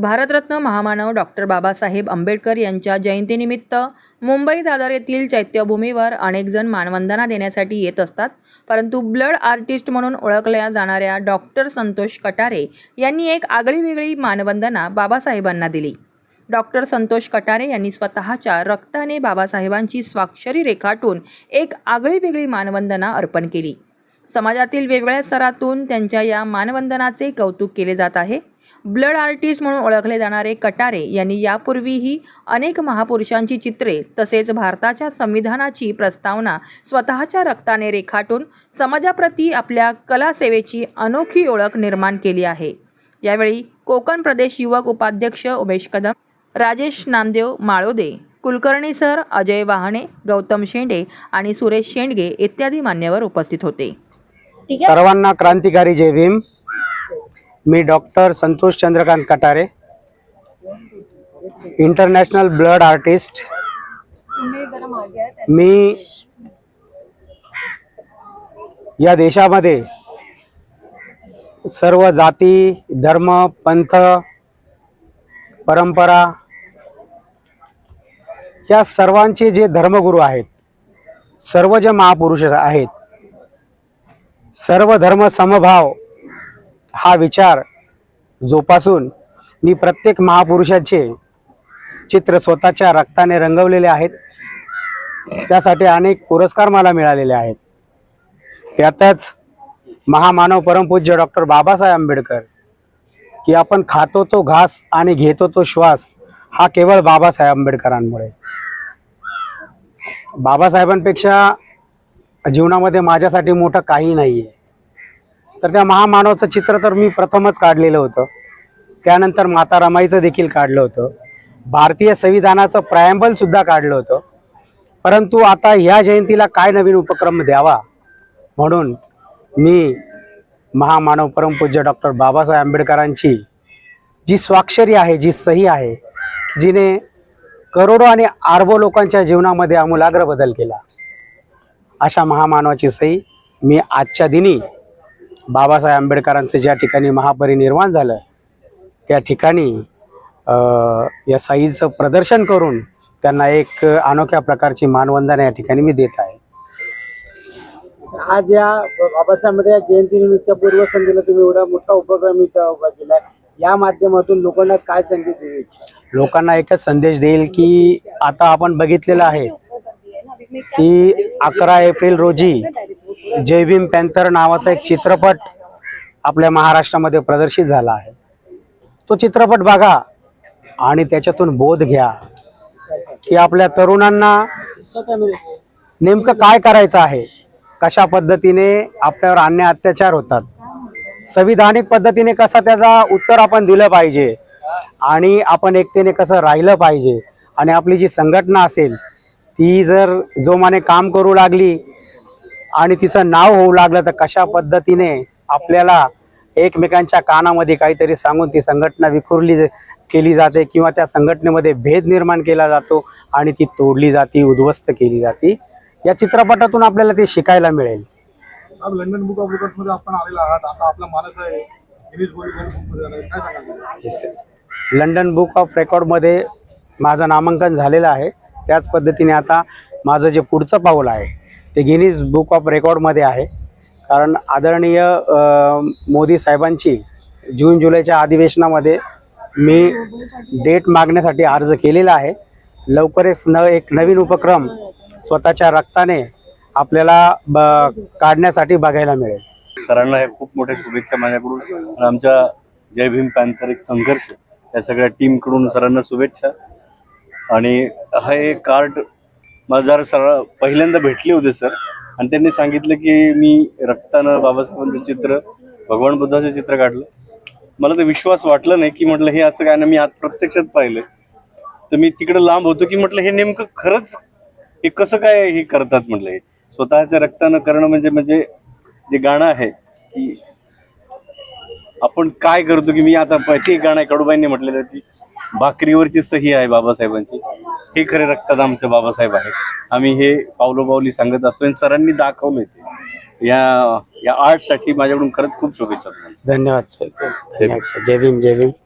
भारतरत्न महामानव डॉक्टर बाबासाहेब आंबेडकर यांच्या जयंतीनिमित्त मुंबई दादर येथील चैत्यभूमीवर अनेकजण मानवंदना देण्यासाठी येत असतात. परंतु ब्लड आर्टिस्ट म्हणून ओळखल्या जाणाऱ्या डॉक्टर संतोष कटारे यांनी एक आगळीवेगळी मानवंदना बाबासाहेबांना दिली. डॉक्टर संतोष कटारे यांनी स्वतःच्या रक्ताने बाबासाहेबांची स्वाक्षरी रेखाटून एक आगळीवेगळी मानवंदना अर्पण केली. समाजातील वेगवेगळ्या स्तरातून त्यांच्या या मानवंदनाचे कौतुक केले जात आहे. ब्लड आर्टिस्ट म्हणून ओळखले जाणारे कटारे यांनी यापूर्वीही अनेक महापुरुषांची चित्रे तसेच भारताच्या संविधानाची प्रस्तावना स्वतःच्या रक्ताने रेखाटून समाजाप्रती आपल्या कलासेवेची अनोखी ओळख निर्माण केली आहे. यावेळी कोकण प्रदेश युवक उपाध्यक्ष उमेश कदम राजेश नामदेव माळोदे कुलकर्णी सर अजय वाहणे गौतम शेंडे आणि सुरेश शेंडगे इत्यादी मान्यवर उपस्थित होते. सर्वांना क्रांतिकारी जय भीम. मी doctor Santosh Chandrakant Katare international blood artist. मी या देशामध्ये सर्व जाती धर्म पंथ परंपरा या सर्वांचे जे धर्मगुरू आहेत सर्व जे महापुरुष आहेत सर्व धर्म समभाव हा विचार जोपासून मी प्रत्येक महापुरुषाचे चित्र स्वतःच्या रक्ताने रंगवलेले आहेत. त्यासाठी अनेक पुरस्कार मला मिळालेले आहेत. त्यातच महामानव परमपूज्य डॉक्टर बाबासाहेब आंबेडकर की आपण खातो तो घास आणि घेतो तो श्वास हा केवळ बाबासाहेब आंबेडकरांमुळे. बाबासाहेबांपेक्षा जीवनामध्ये माझ्यासाठी मोठं काही नाही आहे तर त्या महामानवाचं चित्र तर मी प्रथमच काढलेलं होतं. त्यानंतर माता रमाईचं देखील काढलं होतं. भारतीय संविधानाचं प्रायम्बलसुद्धा काढलं होतं. परंतु आता ह्या जयंतीला काय नवीन उपक्रम द्यावा? म्हणून मी महामानव परमपूज्य डॉक्टर बाबासाहेब आंबेडकरांची जी स्वाक्षरी आहे जी सही आहे जिने करोडो आणि आरबो लोकांच्या जीवनामध्ये आमूलाग्र बदल केला. अशा महामानवाची सही मी आजच्या दिनी बाबासाहेब आंबेडकरांचं ज्या ठिकाणी महापरिनिर्वाण झालं त्या ठिकाणी या सहीचं प्रदर्शन करून त्यांना एक अनोख्या प्रकारची मानवंदना या ठिकाणी मी देत आहे आज या बाबासाहेब जयंतीनिमित्त पूर्वसंध्येला तुम्ही एवढा मोठा उपक्रम इथं उभा केलाय या माध्यमातून लोकांना काय संदेश इच्छिता? लोकांना एकच संदेश देईल की आता आपण बघितलेलं आहे की अकरा एप्रिल रोजी जय भीम पॅन्थर नावाचा एक चित्रपट आपल्या महाराष्ट्रामध्ये प्रदर्शित झाला आहे. तो चित्रपट बघा आणि त्याच्यातून बोध घ्या की आपल्या तरुणांना नेमकं काय करायचं आहे? कशा पद्धतीने आपल्यावर अन्य अत्याचार होतात? संविधानिक पद्धतीने कसा त्याचा उत्तर आपण दिलं पाहिजे? आणि आपण एकतेने कसं राहिलं पाहिजे? आणि आपली जी संघटना असेल ती जर जोमाने काम करू लागली आणि तिचं नाव होऊ लागलं तर कशा पद्धतीने आपल्याला एकमेकांच्या कानामध्ये काहीतरी सांगून ती संघटना विखुरली केली जाते किंवा त्या संघटनेमध्ये भेद निर्माण केला जातो आणि ती तोडली जाते उद्ध्वस्त केली जाते. या चित्रपटातून आपल्याला ते शिकायला मिळेल. लंडन बुक ऑफ रेकॉर्डमध्ये आपण आलेला आहात. आता आपला मानस आहे गिनीज बुकमध्ये आलाय. काय सांगाल? Yes yes London book of रेकॉर्डमध्ये माझं नामांकन झालेलं आहे. त्याच पद्धतीने आता माझं जे पुढचं पाऊल आहे ते गिनीज बुक ऑफ रेकॉर्डमध्ये आहे. कारण आदरणीय मोदी साहेबांची जून जुलैच्या अधिवेशनामध्ये मी डेट मागण्यासाठी अर्ज केलेला आहे. लवकरच न एक नवीन उपक्रम स्वतःच्या रक्ताने आपल्याला ब काढण्यासाठी बघायला मिळेल. सरांना हे खूप मोठ्या शुभेच्छा माझ्याकडून. आमच्या जय भीम पॅन्थरिक संघर्ष या सगळ्या टीमकडून सरांना शुभेच्छा. आणि हे कार्ड मला जरा सर पहिल्यांदा भेटले होते सर. आणि त्यांनी सांगितलं की मी रक्तानं बाबासाहेबांचं चित्र भगवान बुद्धाचं चित्र काढलं. मला तर विश्वास वाटला नाही की म्हटलं हे असं काय ना मी आज प्रत्यक्षात पाहिलं तर मी तिकडे लांब होतो की म्हटलं हे नेमकं खरंच हे कसं काय हे करतात म्हटलं हे? स्वतःच्या रक्तानं करणं म्हणजे म्हणजे जे गाणं आहे की आपण काय करतो की मी आता ते गाणं कडूबाईंनी म्हटलेलं की भाकरीवरची सही आहे बाबासाहेबांची. हे खरे रक्तात आमचे बाबासाहेब आहेत. आम्ही हे पावलोपावली सांगत असतो आणि सरांनी दाखवलंय ते. या या आर्टसाठी माझ्याकडून खरंच खूप शुभेच्छा. धन्यवाद सर. धन्यवाद सर. जय भीम जय भीम.